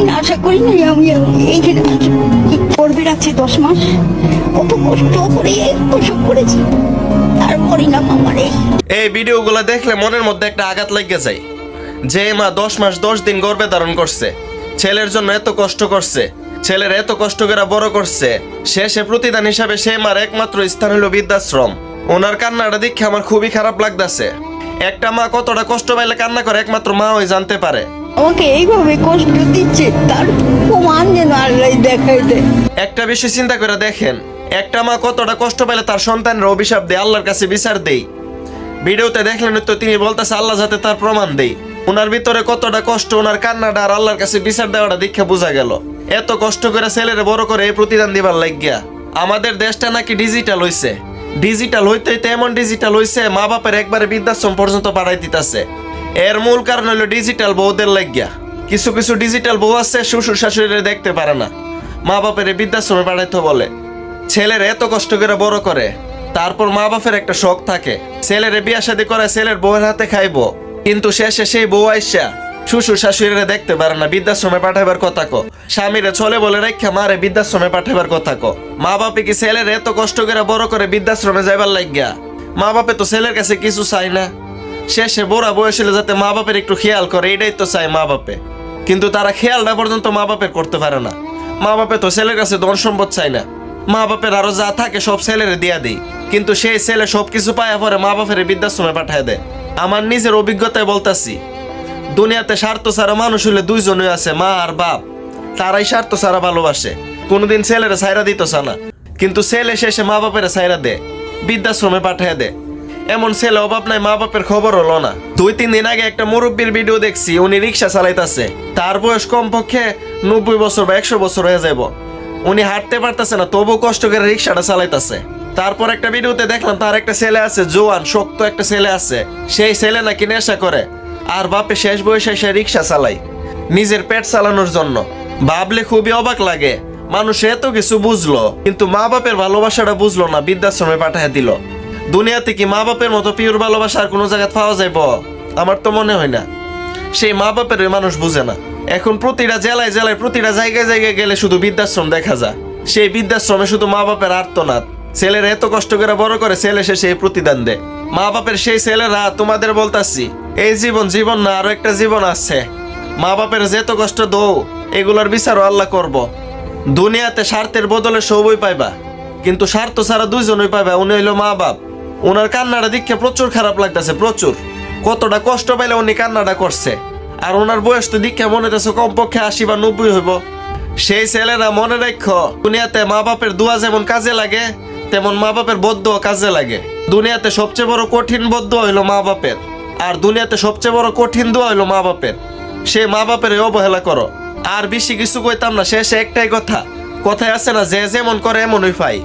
কোনোদিন আশা করি নাই আমি এইখানে করবে রাখছি দশ মাস? কত কষ্ট করে প্রসব করেছি। তার পরিণাম আমারে এই। ভিডিওগুলো দেখলে মনের মধ্যে একটা আঘাত লেগে যায়। যে মা দশ মাস দশ দিন গর্ভে ধারণ করছে, ছেলের জন্য এত কষ্ট করছে, ছেলের এত কষ্ট করে বড় করছে শেষে প্রতিদান হিসাবে সে মার একমাত্র স্থান হলো বৃদ্ধাশ্রম। ওনার কান্নাটা দেখে আমার খুবই খারাপ লাগতাছে। একটা মা কতটা কষ্ট পাইলে কান্না করে একমাত্র মা ওই জানতে পারে। আমাকে এইভাবে কষ্ট দিচ্ছে, তার প্রমাণ যেন আল্লাহ দেখাই একটা চিন্তা করে দেখেন, একটা মা কতটা কষ্ট পেলে তার সন্তানের অভিশাপ দেয়, আল্লাহর কাছে বিচার দেই ভিডিওতে দেখলেন তো তিনি বলতেছে, আল্লাহ যাতে তার প্রমাণ দেই ওনার ভিতরে কতটা কষ্ট ওনার কান্নাটা আর আল্লাহর কাছে বিচার দেওয়াটা বোঝা গেল। এত কষ্ট করে ছেলেরে বড় করে এই প্রতিদান দিবার লাগিয়া আমাদের দেশটা নাকি ডিজিটাল হইছে। ডিজিটাল হইতে এমন ডিজিটাল হইছে মা বাপের একবারে বৃদ্ধাশ্রম পর্যন্ত পাঠাই দিতেছে। এর মূল কারণ হলো ডিজিটাল বউদের লাগিয়া। কিছু কিছু ডিজিটাল বউ আছে, শ্বশুর শাশুড়িরে দেখতে পারে না। মা বাপের বৃদ্ধাশ্রমে পাঠাইতে বলে। ছেলের এত কষ্ট করে বড় করে, তারপর মা বাপের একটা শখ থাকে। ছেলের বিয়া শাদী করে ছেলের বউয়ের হাতে খাইবো। কিন্তু শেষে সেই বউ আইসা শ্বশুর শাশুড়িরে দেখতে পারে না, বৃদ্ধাশ্রমে পাঠাবার কথা কো। স্বামীরে চলে বলে রেখা মারে বৃদ্ধাশ্রমে পাঠাবার কথা কো। মা বাপে কি ছেলের এত কষ্ট করে বড় করে বৃদ্ধাশ্রমে যাইবার লাগিয়া? মা বাপে তো ছেলের কাছে কিছু চাই না। শেষে বুড়া বয়স হলে যাতে মা বাপের একটু খেয়াল করে, এটাই তো চায় মা বাপে। কিন্তু তারা খেয়ালটা পর্যন্ত মা বাপের করতে পারে না। মা বাপে তো ছেলের কাছে ধন সম্পদ চায় না। মা বাপের আরও যা থাকে সব ছেলেরে দিয়া দেই কিন্তু সেই ছেলে সবকিছু পায়া পরে মা বাপের বৃদ্ধাশ্রমে পাঠায় দেয়। আমার নিজের অভিজ্ঞতায় বলতাছি, দুনিয়াতে স্বার্থ ছাড়া মানুষ হলে দুইজনই আছে, মা আর বাপ। তারাই স্বার্থ ছাড়া ভালোবাসে। কোনোদিন ছেলেরা সাইরা দিত না। কিন্তু ছেলে শেষে মা বাপের সাইরা দে বৃদ্ধাশ্রমে পাঠিয়ে দে এমন ছেলে অভাব নাই, মা বাপের খবর হলো না। দুই, তিন দিন আগে একটা মুরব্বীর ভিডিও দেখছি, উনি রিক্সা চালাইতাছে। তার বয়স কমপক্ষে নব্বই বছর বা একশো বছর হয়ে যাব উনি হাঁটতে পারতেছে না, তবু কষ্ট করে রিক্সাটা চালাইতাছে। তারপর একটা ভিডিওতে দেখলাম তার একটা ছেলে আছে, জোয়ান, শক্ত একটা ছেলে আছে। সেই ছেলে নাকি নেশা করে, আর বাপে শেষ বয়সে সে রিক্সা চালাই নিজের পেট চালানোর জন্য। ভাবলে খুবই অবাক লাগে, মানুষ এত কিছু বুঝলো, কিন্তু মা বাপের ভালোবাসাটা বুঝলো না, বৃদ্ধাশ্রমে পাঠিয়ে দিল। দুনিয়াতে কি মা বাপের মতো পিওর ভালোবাসা আর কোনো জায়গায় পাওয়া যাইব? আমার তো মনে হয় না। সেই মা বাপের মানুষ বুঝে না। এখন প্রতিটা জেলায় জেলায়, প্রতিটা জায়গায় জায়গায় গেলে শুধু বৃদ্ধাশ্রম দেখা যায়। সেই বৃদ্ধাশ্রমে শুধু মা বাপের আর্তনাদ। ছেলেরা এত কষ্ট করে বড় করে, ছেলে শেষে এই প্রতিদান দেয়। মা বাপের সেই ছেলেরা, তোমাদের বলতাছি, এই জীবন জীবন না, আরও একটা জীবন আছে। মা বাপের যে এত কষ্ট দৌ, এগুলোর বিচারও আল্লাহ করব। দুনিয়াতে স্বার্থের বদলে সবই পাইবা। কিন্তু স্বার্থ ছাড়া দুইজনই পাইবা, উনি হইল মা বাপ ওনার কান্নাটা দেখে প্রচুর খারাপ লাগতেছে, প্রচুর। কতটা কষ্ট পাইলে উনি কান্নাটা করছে। আর ওনার বয়স তো দীক্ষা মনে হচ্ছে কমপক্ষে আশি বা নব্বই হইব। সেই ছেলেরা মনে রাখো দুনিয়াতে মা বাপের দোয়া যেমন কাজে লাগে, তেমন মা বাপের বদ্ধ কাজে লাগে। দুনিয়াতে সবচেয়ে বড় কঠিন বদ্ধ হইল মা বাপের আর দুনিয়াতে সবচেয়ে বড় কঠিন দোয়া হইল মা বাপের সে মা বাপের অবহেলা করো। আর বেশি কিছু কইতাম না, শেষে একটাই কথা, কথায় আছে না, যে যেমন করে এমনই পাই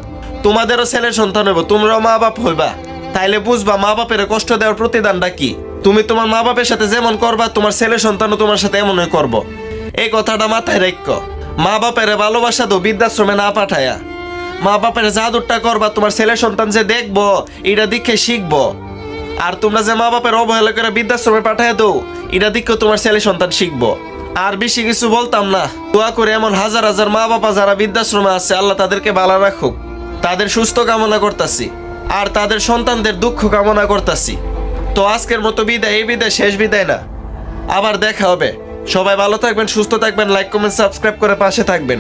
তোমাদেরও ছেলের সন্তান হইব, তোমরাও মা বাপ হইবা। তাইলে বুঝবা, মা বাপের কষ্ট দেওয়ার প্রতিদানটা কি? তুমি তোমার মা বাপের সাথে যেমন করবা, তোমার ছেলে সন্তানও তোমার সাথে এমনই করব। এই কথাটা মাথায় রাখ। মা বাপের ভালোবাসা তো বৃদ্ধাশ্রমে না পাঠায়া। মা বাপের জাদুরটা করবা, তোমার ছেলে সন্তান যে দেখব, এটা দেখে শিখব। আর তোমরা যে মা বাপের অবহেলা করে বৃদ্ধাশ্রমে পাঠায় দো এটা দেখেও তোমার ছেলে সন্তান শিখব। আর বেশি কিছু বলতাম না। দোয়া করে এমন হাজার হাজার মা বাবা যারা বৃদ্ধাশ্রমে আছে, আল্লাহ তাদেরকে ভালো রাখুক। তাদের সুস্থ কামনা করতাছি। আর তাদের সন্তানদের দুঃখ কামনা করতেছি। তো আজকের মতো বিদায়, এই বিদায় শেষ বিদায় না। আবার দেখা হবে। সবাই ভালো থাকবেন, সুস্থ থাকবেন লাইক কমেন্ট সাবস্ক্রাইব করে পাশে থাকবেন।